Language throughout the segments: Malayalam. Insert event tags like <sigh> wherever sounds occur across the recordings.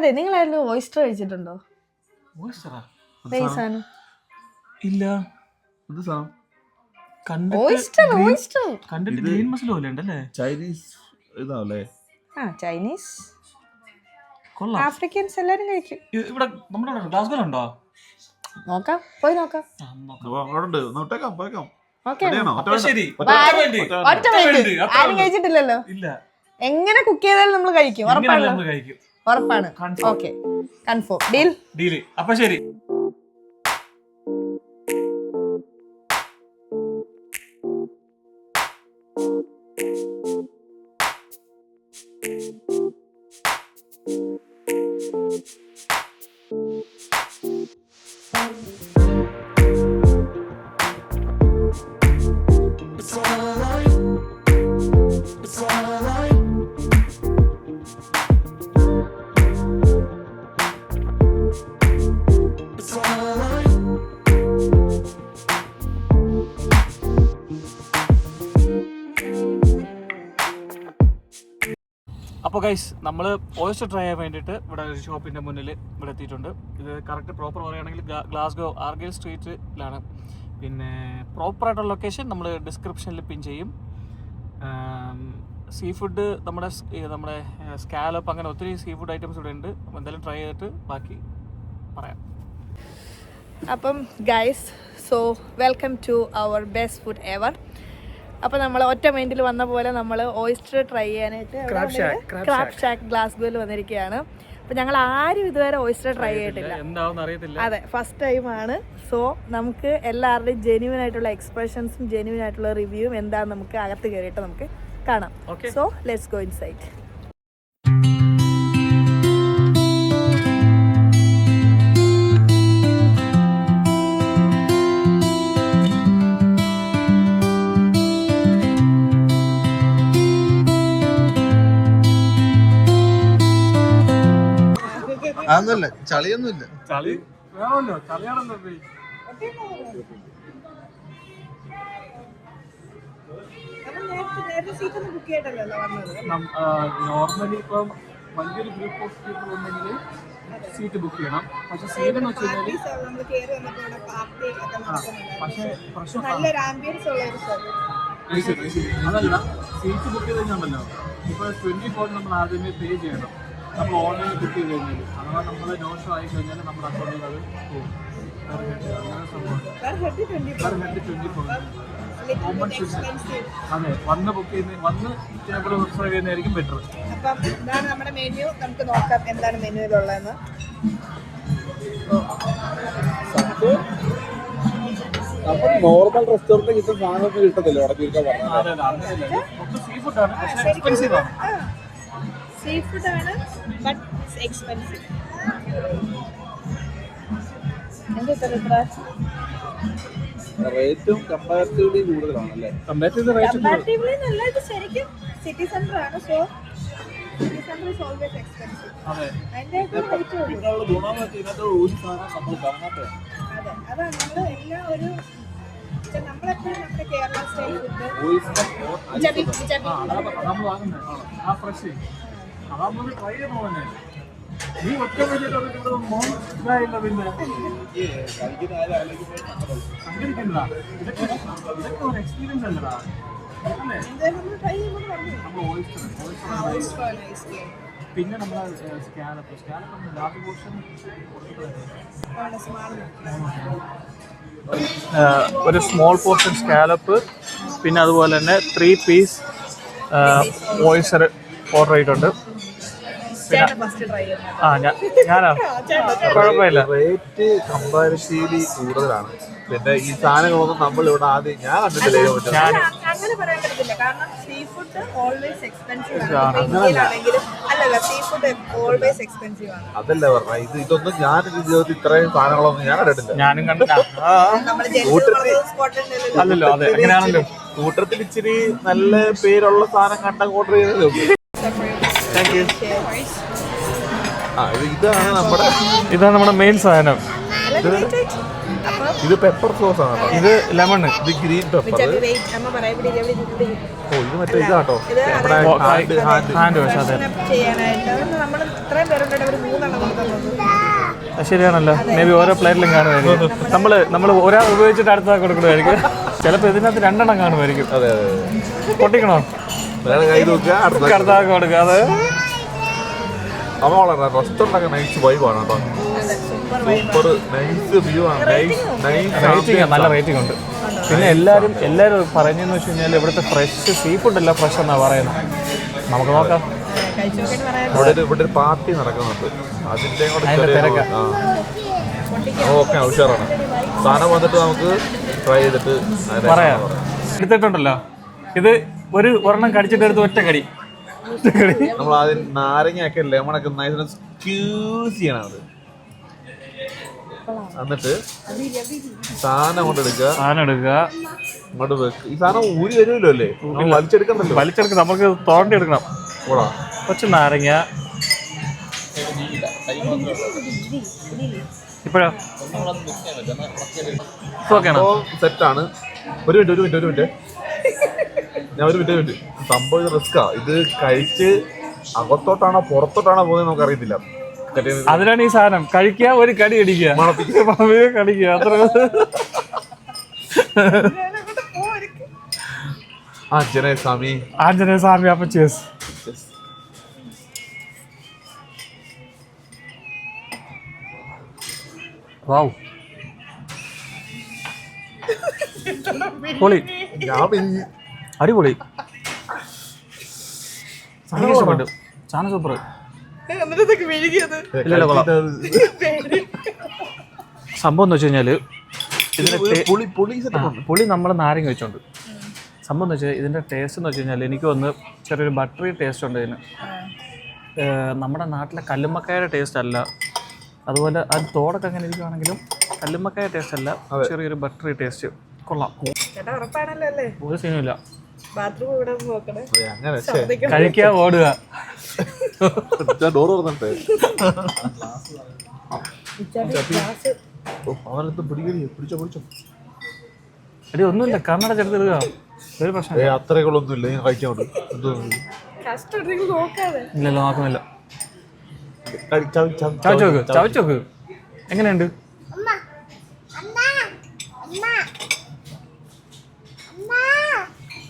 അതെ നിങ്ങൾ ആയിരുന്നു ഓയിസ്റ്റർ കഴിച്ചിട്ടുണ്ടോ ഇല്ല. ചൈനീസ് ഇതാവല്ലേ ആ ചൈനീസ് ആഫ്രിക്കൻസ് എല്ലാരും കഴിക്കും. ഇവിടെ നമ്മുടെ ഉണ്ടോ? നോക്കാം പോയി നോക്കാം. പോയേക്കാം ആരും കഴിച്ചിട്ടില്ലല്ലോ. ഇല്ല. എങ്ങനെ കുക്ക് ചെയ്താലും നമ്മൾ കഴിക്കും. ഉറപ്പാണല്ലോ. നമ്മൾ കഴിക്കും. ഉറപ്പാണ്. ഓക്കെ കൺഫേം ഡീൽ ഡീൽ അപ്പൊ ശരി. അപ്പോൾ ഗൈസ് നമ്മൾ ഓയിസ്റ്റർ ട്രൈ ചെയ്യാൻ വേണ്ടിയിട്ട് ഇവിടെ ഒരു ഷോപ്പിന്റെ മുന്നിൽ ഇവിടെ എത്തിയിട്ടുണ്ട്. ഇത് കറക്റ്റ് പ്രോപ്പർ പറയുകയാണെങ്കിൽ ഗ്ലാ- ഗ്ലാസ്ഗോ ആർഗിൽ സ്ട്രീറ്റിലാണ് പിന്നെ പ്രോപ്പറായിട്ടുള്ള ലൊക്കേഷൻ നമ്മൾ ഡിസ്ക്രിപ്ഷനിൽ പിൻ ചെയ്യും. സീ ഫുഡ് നമ്മുടെ നമ്മുടെ സ്കാലപ്പ് അങ്ങനെ ഒത്തിരി സീ ഫുഡ് ഐറ്റംസ് ഇവിടെ ഉണ്ട്. എന്തായാലും ട്രൈ ചെയ്തിട്ട് ബാക്കി പറയാം. അപ്പം guys so welcome to our best food ever അപ്പോൾ നമ്മൾ ഒറ്റ മൈൻഡിൽ വന്ന പോലെ നമ്മൾ ഓയിസ്റ്റർ ട്രൈ ചെയ്യാനായിട്ട് ക്രാബ് ഷാക്ക് ഗ്ലാസ്ഗോയിൽ വന്നിരിക്കുകയാണ്. അപ്പോൾ ഞങ്ങൾ ആരും ഇതുവരെ ഓയിസ്റ്റർ ട്രൈ ചെയ്തിട്ടില്ല. അതെ ഫസ്റ്റ് ടൈമാണ് സോ നമുക്ക് എല്ലാവരുടെയും ജെന്യൂൻ ആയിട്ടുള്ള എക്സ്പ്രഷൻസും ജെന്യൂൻ ആയിട്ടുള്ള റിവ്യൂവും എന്താണെന്ന് നമുക്ക് അകത്ത് കയറിയിട്ട് നമുക്ക് കാണാം. So let's go inside അതൊന്നുമില്ല ചളിയൊന്നുമില്ല. ചളി? വേണമല്ലോ നോർമലി ഇപ്പം വലിയൊരു ഗ്രൂപ്പ് ഓഫ് പീപ്പിൾ ഉണ്ടെങ്കിൽ സീറ്റ് ബുക്ക് ചെയ്യണം. പക്ഷെ സീറ്റ് എന്ന് വെച്ച് കഴിഞ്ഞാൽ അതല്ല സീറ്റ് ബുക്ക് ചെയ്ത് കഴിഞ്ഞാൽ ഇപ്പൊ ട്വന്റി ഫോർ നമ്മൾ ആദ്യമേ പേ ചെയ്യണം. നമ്മൾ ഓൺലൈനിൽ ബുക്ക് ചെയ്ത് കഴിഞ്ഞാൽ അഥവാ നമ്മൾ നോ ആയി കഴിഞ്ഞാൽ നമ്മുടെ അക്കൗണ്ടിൽ അത് പോകും. Per head. അങ്ങനെ സംഭവം. പെർ ഹെഡ് ട്വന്റി ഫോർ അതെ വന്ന് ബുക്ക് ചെയ്യുന്ന വന്ന് ടേബിൾ റിസർവ് ചെയ്യുന്നതായിരിക്കും ബെറ്റർ അപ്പം ഇതാണ് നമ്മുടെ മെനു നമുക്ക് നോക്കാം എന്താണ് മെനുവിലുള്ളതെന്ന് നോർമൽ റെസ്റ്റോറന്റ് കിട്ടുന്ന സാധനമൊന്നും കിട്ടത്തില്ല. അവിടെ ചുരുക്കം സീ ഫുഡാണ് പക്ഷേ എക്സ്പെൻസീവ് ആണ്. സീ ഫുഡ് ആണ് ബട്ട് എക്സ്പെൻസീവ് എന്താ റേറ്റും കമ്പാരിറ്റീവ്ലി കൂടുതലാണ് അല്ലേ കമ്പാരിറ്റീവ്ലി റേറ്റ് കമ്പാരിറ്റീവ്ലി നല്ല ഇത് ശരിക്കും സിറ്റി സെന്റർ ആണ് so city centre is always expensive അതെ. അതിന്റെ റേറ്റ് ഉള്ളൂ. വെച്ചാൽ ഇതിനകത്ത് ഒരു സാധനം നമ്മൾ കാണാത്തതാണ് അതെ അതാണ് നമ്മൾ എല്ലാ ഒരു നമ്മളെപ്പോഴും നമ്മുടെ Kerala style food oyster chubby chubby ആ അതാ നമ്മൾ വാങ്ങുന്നത്. ആ ഫ്രഷ്. നീ ഒറ്റ ഇതായില്ല പിന്നെ. എക്സ്പീരിയൻസ് അല്ലടാ. പിന്നെ നമ്മൾ സ്കാലപ്പ് സ്കാലപ്പ് ലാസ്റ്റ് പോർഷൻ ഒരു സ്മോൾ പോർഷൻ സ്കാലപ്പ് പിന്നെ അതുപോലെ തന്നെ ത്രീ പീസ് ഓയിസർ ഓർഡർ ചെയ്തിട്ടുണ്ട്. ആ ഞാൻ ഞാനാ കുഴപ്പമില്ല. റേറ്റ് കമ്പാരിറ്റീവ്ലി കൂടുതലാണ്. പിന്നെ ഈ സാധനങ്ങളൊന്നും നമ്മൾ ഇവിടെ ആദ്യം ഞാൻ കണ്ടിട്ടില്ല. ഞാൻ അങ്ങനെ പറയാൻ പറ്റത്തില്ല. കാരണം സീ ഫുഡ് ഓൾവേസ് എക്സ്പെൻസീവ് ആണ്. ആണ് ഇന്ത്യയിലാണെങ്കിലും അല്ലല്ല സീ ഫുഡ് ഓൾവേസ് എക്സ്പെൻസീവ് ആണ്. അതല്ല പറഞ്ഞ. ഇത് ഇതൊന്നും ഞാൻ ജീവിതത്തിൽ ഇത്രയും സാധനങ്ങളൊന്നും ഞാൻ കണ്ടിട്ടില്ല. ഞാനും അല്ലല്ലോ അതെ. അങ്ങനെയാണല്ലോ. കൂട്ടത്തിൽ ഇച്ചിരി നല്ല പേരുള്ള സാധനം കണ്ട ഓർഡർ ചെയ്തല്ലോ താങ്ക് യു ആ ഇത് ഇതാണ് നമ്മുടെ ഇതാണ് നമ്മുടെ മെയിൻ സാധനം. ഇത് പെപ്പർ സോസ് ആണ്. ഇത് ലെമൺ ഇത് ഗ്രീൻ പെപ്പർ. ഓ ഇത് മറ്റേ ഇതാട്ടോ. ഹാൻഡ് വാഷ് അതെ ശരിയാണല്ലോ. മേ ബി ഓരോ പ്ലേറ്റിലും കാണുമായിരിക്കും. നമ്മൾ നമ്മൾ ഒരാൾ ഉപയോഗിച്ചിട്ട് അടുത്ത കൊടുക്കണമായിരിക്കും. ചിലപ്പോൾ ഇതിനകത്ത് രണ്ടെണ്ണം കാണുമായിരിക്കും. അതെ അതെ. പൊട്ടിക്കണോ? കൈ നോക്കുക അടുത്ത അടുത്ത ആൾക്ക് കൊടുക്കുക അത്. അമ്മ വളരെ റെസ്റ്റോറന്റ് ഒക്കെ നൈസ് വൈബാണ് കേട്ടോ. സൂപ്പർ നൈസ് വ്യൂ ആണ്. നൈസ് റേറ്റിംഗ് നൈസ് നല്ല റേറ്റിംഗ് ഉണ്ട്. പിന്നെ എല്ലാരും എല്ലാരും പറഞ്ഞതെന്ന് വെച്ച് കഴിഞ്ഞാൽ ഇവിടുത്തെ ഫ്രഷ് സീ ഫുഡ് അല്ല ഫ്രഷ് എന്നാണ് പറയുന്നത്. നമുക്ക് നോക്കാം. കഴിച്ചു നോക്കിയിട്ട് പറയാം ഇവിടെ ഒരു ഇവിടെ ഒരു പാർട്ടി നടക്കുന്നുണ്ട്. അതിന്റെ കൂടെ. ഓക്കെ ഉഷാറാണ്. സാധനം വന്നിട്ട് നമുക്ക് ട്രൈ ചെയ്തിട്ട് പറയാം. പറയാം. എടുത്തിട്ടുണ്ടല്ലോ. ഇത് ഒരു ഒരെണ്ണം കടിച്ചിട്ട് എടുത്ത് ഒറ്റ കടി. നമ്മൾ ആദ്യം നാരങ്ങയൊക്കെ ലെമണൊക്കെ നൈസ് സ്ക്യൂസ് ചെയ്യണം അത്. എന്നിട്ട് സാധനം കൊണ്ട് എടുക്കുക. സാധനം എടുക്കുക. ഇങ്ങോട്ട് വെക്കുക ഈ സാധനം ഊരി വരുമല്ലോ അല്ലേ? വലിച്ചെടുക്കണ്ടല്ലോ. വലിച്ചെടുക്കുക നമുക്ക് തോണ്ടി എടുക്കണം. കൂടാ കുറച്ച് നാരങ്ങ. ഇപ്പോഴോ? സെറ്റാണ് ഒരു മിനിറ്റ് ഒരു മിനിറ്റ് ഒരു മിനിറ്റ് ഞാൻ ഒരു ഒരു മിനിറ്റ്. സംഭവം ഇത് റിസ്ക്കാ ഇത് കഴിച്ച് അകത്തോട്ടാണോ പുറത്തോട്ടാണോ പോകുന്നത് നമുക്ക് അറിയത്തില്ല അതിനാണ് ഈ സാധനം. കഴിക്കുക ഒരു കടി അടിക്കുക. കടിക്കുക. അത്ര ആഞ്ജനേയ ജനേ സ്വാമി. ആഞ്ജനേയ സ്വാമി അപ്പൊ ചേസ് വാവ് പൊളി ഞാൻ അടിപൊളി. ഇഷ്ടപ്പെട്ടു സൂപ്പർ. എന്നിട്ടൊക്കെ ഇല്ലല്ല, കൊള്ളാം. സംഭവം എന്ന് വെച്ച് ഇതിന്റെ പുളി നമ്മൾ നാരങ്ങ വെച്ചോണ്ട്. സംഭവം എന്ന് വെച്ചാൽ ഇതിന്റെ ടേസ്റ്റ് എന്ന് വെച്ച് കഴിഞ്ഞാൽ എനിക്ക് വന്ന് ചെറിയൊരു ബട്ടറി ടേസ്റ്റ് ഉണ്ട് ഇതിന്. നമ്മുടെ നാട്ടിലെ കല്ലുമ്മക്കായുടെ ടേസ്റ്റ് അല്ല. അതുപോലെ അത് തോടൊക്കെ അങ്ങനെ ഇരിക്കുകയാണെങ്കിലും കല്ലുമ്മക്കായ ടേസ്റ്റ് അല്ല. ചെറിയൊരു ബട്ടറി ടേസ്റ്റ് കൊള്ളാം. ഒരു സീനുമില്ല ബാത്റൂം ഇവിടെ നോക്കണേ. കഴിക്കുക ഓടുക. ഡോർ തുറന്നിട്ടേ. ഗ്ലാസ് ഓ, അവനെന്ത് പിടിക്കടി പിടിച്ചോ പിടിച്ചോ. അടി ഒന്നുമില്ല. കണ്ണട ചെറുതെടുക്ക ഒരു പ്രശ്നം ഏ അത്രകളൊന്നും ഇല്ല. ഞാൻ കഴിക്കാൻ ഇല്ലല്ലോ നോക്കുന്നില്ല ചവച്ചോക്ക് ചവച്ചോക്ക് എങ്ങനെയുണ്ട്?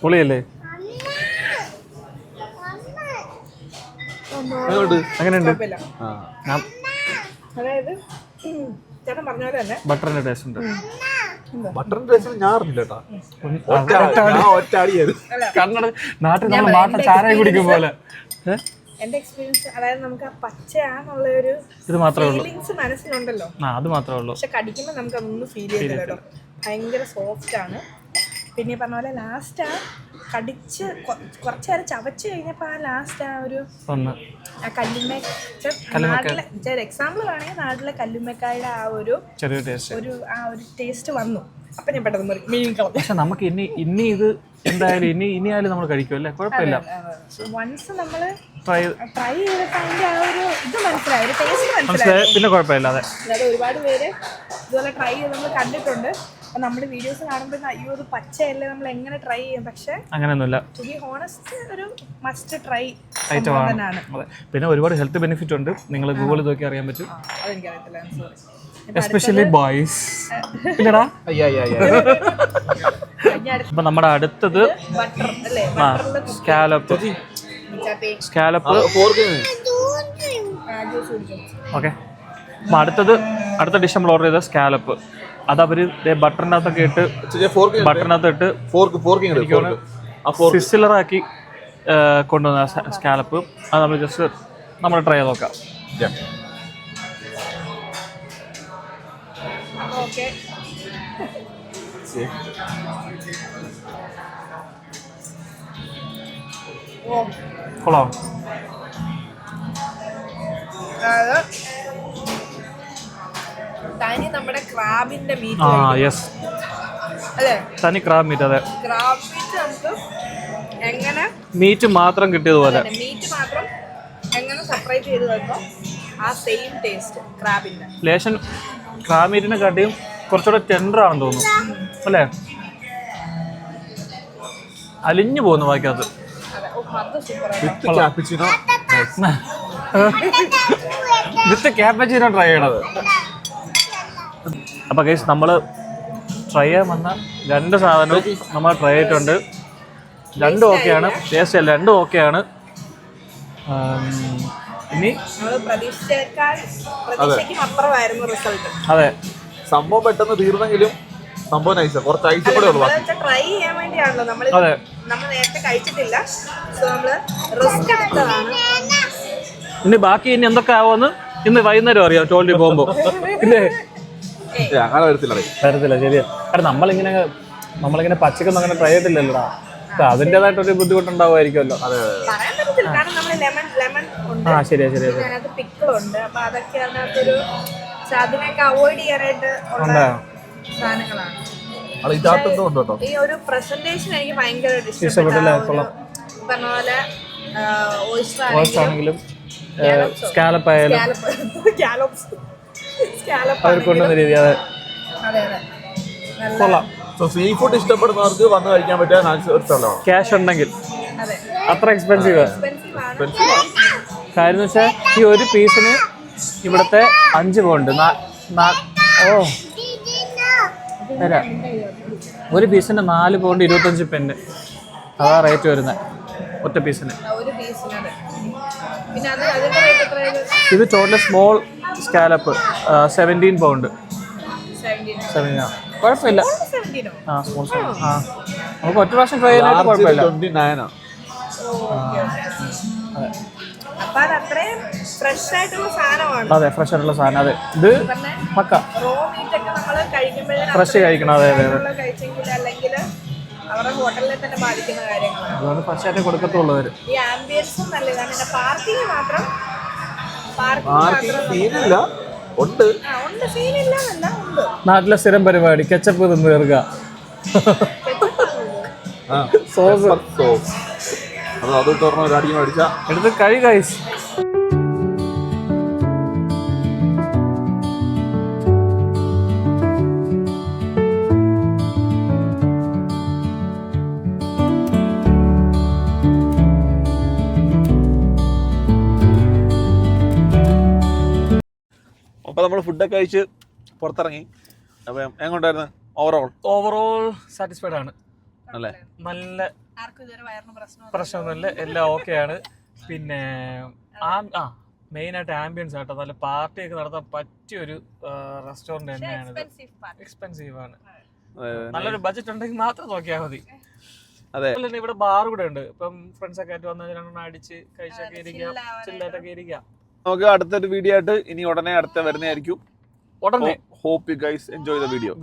പൊളിയല്ലേ? അങ്ങനെയുണ്ട്. അതായത് ചേട്ടൻ പറഞ്ഞ പോലെ തന്നെ. ബട്ടറിന്റെ ടേസ്റ്റ് ഉണ്ട്. ടേസ്റ്റ് ഞാൻ അറിഞ്ഞില്ല കണ്ണട നാട്ടിൽ നമ്മൾ മാട്ട ചാരായം കുടിക്കും പോലെ? എന്റെ എക്സ്പീരിയൻസ് അതായത് നമുക്ക് ആ പച്ചയാന്നുള്ള ഒരു ഇത് മാത്രമേ ഉള്ളൂ. ഫീലിങ്സ് മനസ്സിലുണ്ടല്ലോ. ആ അത് മാത്രമേ ഉള്ളൂ. പക്ഷെ കടിക്കുമ്പോൾ നമുക്ക് അതൊന്നും ഫീൽ ഭയങ്കര സോഫ്റ്റ് ആണ്. പിന്നെ ഈ പറഞ്ഞ പോലെ ലാസ്റ്റ് ആ കടിച്ച് കുറച്ച് നേരം ചവച്ച് കഴിഞ്ഞപ്പോൾ ആ ലാസ്റ്റ് ആ ഒരു ആ കല്ലുമ്മ നാട്ടിലെ എക്സാമ്പിൾ ആണെങ്കിൽ നാട്ടിലെ കല്ലുമ്മക്കായുടെ ആ ഒരു ഒരു ആ ഒരു ടേസ്റ്റ് വന്നു. അപ്പൊ ഞാൻ പെട്ടെന്ന് മീൻ കളഞ്ഞു. പക്ഷെ നമുക്ക് ഇനി ഇനി ഇത് എന്തായാലും ഇനി ഇനി ആയാലും നമ്മൾ കഴിക്കും അല്ലേ? കുഴപ്പമില്ല. വൺസ് നമ്മൾ ട്രൈ ട്രൈ ചെയ്തിട്ട് അതിന്റെ ആ ഒരു ഇത് മനസ്സിലായി ഒരു ടേസ്റ്റ് മനസ്സിലായി. മനസ്സിലായി. പിന്നെ കുഴപ്പമില്ല അതെ. ഒരുപാട് പേര് ഇതുപോലെ ട്രൈ ചെയ്ത് നമ്മൾ കണ്ടിട്ടുണ്ട്. അപ്പൊ നമ്മുടെ വീഡിയോസ് കാണുമ്പോൾ അയ്യോ ഇത് പച്ചയല്ലേ നമ്മൾ എങ്ങനെ ട്രൈ ചെയ്യും? പക്ഷെ അങ്ങനെയൊന്നുമില്ല. ടു ബി ഹോണസ്റ്റ് ഒരു മസ്റ്റ് ട്രൈ ഐറ്റം ആണ് അതെ. പിന്നെ ഒരുപാട് ഹെൽത്ത് ബെനിഫിറ്റ് ഉണ്ട്. നിങ്ങൾ ഗൂഗിളിൽ നോക്കി അറിയാൻ പറ്റും. അതെനിക്കറിയത്തില്ല സോറി എസ്പെഷ്യലി ബോയ്സ് ഇല്ലടാ <laughs> അയ്യ അയ്യ അയ്യ. ഇനി അടുത്ത അപ്പൊ നമ്മുടെ അടുത്തത് സ്കാലപ്പ് സ്കാലപ്പ് ഓക്കെ അപ്പൊ അടുത്തത് അടുത്ത ഡിഷ് നമ്മൾ ഓർഡർ ചെയ്ത സ്കാലപ്പ് അത് അവർ ബട്ടറിനകത്തൊക്കെ ഇട്ട് ബട്ടറിനകത്ത് ഇട്ട് ഫോർക്ക് സിസിലറാക്കി കൊണ്ടുവന്ന സ്കാലപ്പ്. അത് നമ്മൾ ജസ്റ്റ് നമ്മൾ ട്രൈ ചെയ്ത് നോക്കാം. കൊള്ളാം. തനി നമ്മുടെ ക്രാബിന്റെ മീറ്റ് ആ യെസ് അല്ലേ? തനി ക്രാബ് മീറ്റ് അതെ. ക്രാബ് മീറ്റ് നമുക്ക് എങ്ങനെ മീറ്റ് മാത്രം കിട്ടിയതുപോലെ. മീറ്റ് മാത്രം എങ്ങനെ സെപ്പറേറ്റ് ചെയ്ത് വെക്കോ ആ സെയിം ടേസ്റ്റ് ക്രാബിന്റെ. ലേശൻ ക്രാബ് മീറ്റിനെ കാട്ടിയും കുറച്ചുകൂടെ ടെൻഡർ ആണെന്ന് തോന്നുന്നു. അല്ലേ? അലിഞ്ഞു പോകുന്നു ബാക്കിയത് വിത്ത് ക്യാപ്പച്ചിനോ <laughs> ട്രൈ ചെയ്യണത്. അപ്പോൾ കേസ് നമ്മൾ ട്രൈ ചെയ്യാൻ വന്ന രണ്ട് സാധനവും നമ്മൾ ട്രൈ ചെയ്തിട്ടുണ്ട്. രണ്ടും ഓക്കെയാണ് ടേസ്റ്റ് അല്ല രണ്ടും ഓക്കെയാണ് ഇനി അതെ. സംഭവം പെട്ടെന്ന് തീർന്നെങ്കിലും സംഭവം നൈസാ കുറച്ച് ഐസ് കൂടെ ഉള്ളു ട്രൈ ചെയ്യാൻ വേണ്ടിയാണല്ലോ. നമ്മൾ അതെ. നമ്മൾ നേരത്തെ കഴിച്ചിട്ടില്ല. സോ നമ്മൾ റിസ്ക് എടുത്തതാണ്. ഇനി ബാക്കി ഇനി എന്തൊക്കെ ആവുമെന്ന് ഇന്ന് വൈകുന്നേരം അറിയാം. ടോളിൽ പോകുമ്പോൾ ഇല്ലേ? അങ്ങനെ വരത്തില്ല വരത്തില്ല ശരിയാ. കാരണം നമ്മളിങ്ങനെ നമ്മളിങ്ങനെ പച്ചക്കൊന്നും അങ്ങനെ ട്രൈ ചെയ്തില്ലല്ലോടാ. അതിന്റേതായിട്ടൊരു അതിന്റെതായിട്ടൊരു ബുദ്ധിമുട്ടുണ്ടാവുമായിരിക്കുമല്ലോ. അതെ അതെ കാരണം നമ്മൾ ലെമൺ ലെമൺ ഉണ്ട്. ആ ശരിയാ ശരിയാ ഈ ഒരു പ്രസന്റേഷൻ എനിക്ക് ഭയങ്കരമായിട്ട് ഇഷ്ടപ്പെട്ടില്ലേ? ഇഷ്ടപ്പെട്ടു കൊള്ളാം. പറഞ്ഞ പോലെ ഓയിസ്റ്റർ ഓട്സ് ആണെങ്കിലും സ്കാലപ്പ് ആയാലും. <laughs> അവർ കൊണ്ടുവന്ന രീതി അതെ. കൊള്ളാം. സോ സീ ഫുഡ് ഇഷ്ടപ്പെടുന്നവർക്ക് വന്ന് കഴിക്കാൻ പറ്റിയ നൈസ് ഒരു സ്ഥലമാണ്. ക്യാഷ് ഉണ്ടെങ്കിൽ. അതെ. അത്ര എക്സ്പെൻസീവ് കാര്യം എന്ന് വെച്ചാൽ ഈ ഒരു പീസിന് ഇവിടുത്തെ അഞ്ച് പോണ്ട് ഓ. തരാം. ഒരു പീസിന് നാല് പോണ്ട് ഇരുപത്തഞ്ച് പെന്ന് അതാ റേറ്റ് വരുന്നത് ഒറ്റ പീസിന്. ഇത്? Total small scallop seventeen pound seventeen കുഴപ്പമില്ല. ആ സ്പോൺസർ ആ. നമുക്ക് ഒറ്റ പ്രാവശ്യം ട്രൈ ചെയ്യാനായിട്ട് കുഴപ്പമില്ല. നയനാ അതെ. ഫ്രഷ് ആയിട്ടുള്ള സാധനം. അതെ. ഇത് പക്ക ഫ്രഷ് കഴിക്കണം. അതെ അതെ അതുകൊണ്ട് ഫ്രഷ് ആയിട്ട് കൊടുക്കത്തുള്ളവർ ഈ ആംബിയൻസും നല്ലതാണ്. പിന്നെ പാർക്കിംഗ് മാത്രം പാർക്കിംഗ് സീനില്ല. ഉണ്ട്. നാട്ടിലെ സ്ഥിരം പരിപാടി കെച്ചപ്പ് തിന്ന് തീർക്കുക ആ. സോസ് സോസ് അത് അത് തുറന്ന് ഒരു അടിയും അടിച്ചാ എടുത്ത് കഴി കൈസ് അപ്പൊ നമ്മൾ ഫുഡൊക്കെ കഴിച്ച് പുറത്തിറങ്ങി. അപ്പോൾ എങ്ങോട്ടായിരുന്നു ഓവറോൾ ഓവറോൾ സാറ്റിസ്ഫൈഡ് ആണ്. അല്ലേ? നല്ല ആർക്കും ഇതുവരെ വയറിന് പ്രശ്നമൊന്നുമില്ല. എല്ലാം ഓക്കെ ആണ്. പിന്നെ ആ- ആ മെയിൻ ആയിട്ട് ആംബിയൻസ് ആട്ടോ. നല്ല പാർട്ടി ഒക്കെ നടത്താൻ പറ്റിയ ഒരു റെസ്റ്റോറന്റ് തന്നെയാണ് എക്സ്പെൻസീവ് ആണ്. നല്ലൊരു ബഡ്ജറ്റ് ഉണ്ടെങ്കിൽ മാത്രം നോക്കിയാൽ മതി. അതെ. അതുപോലെ തന്നെ ഇവിടെ ബാർ കൂടെ ഉണ്ട്. ഇപ്പം ഫ്രണ്ട്സ് ഒക്കെ ആയിട്ട് വന്നാൽ രണ്ടെണ്ണം അടിച്ച് കഴിച്ചൊക്കെ ഇരിക്കാം. ചില്ലായിട്ടൊക്കെ ഇരിക്കാം. നമുക്ക് അടുത്തൊരു വീഡിയോ ആയിട്ട് ഇനി ഉടനെ അടുത്ത വരുന്നതായിരിക്കും. ഉടനെ. Hope you guys enjoy the video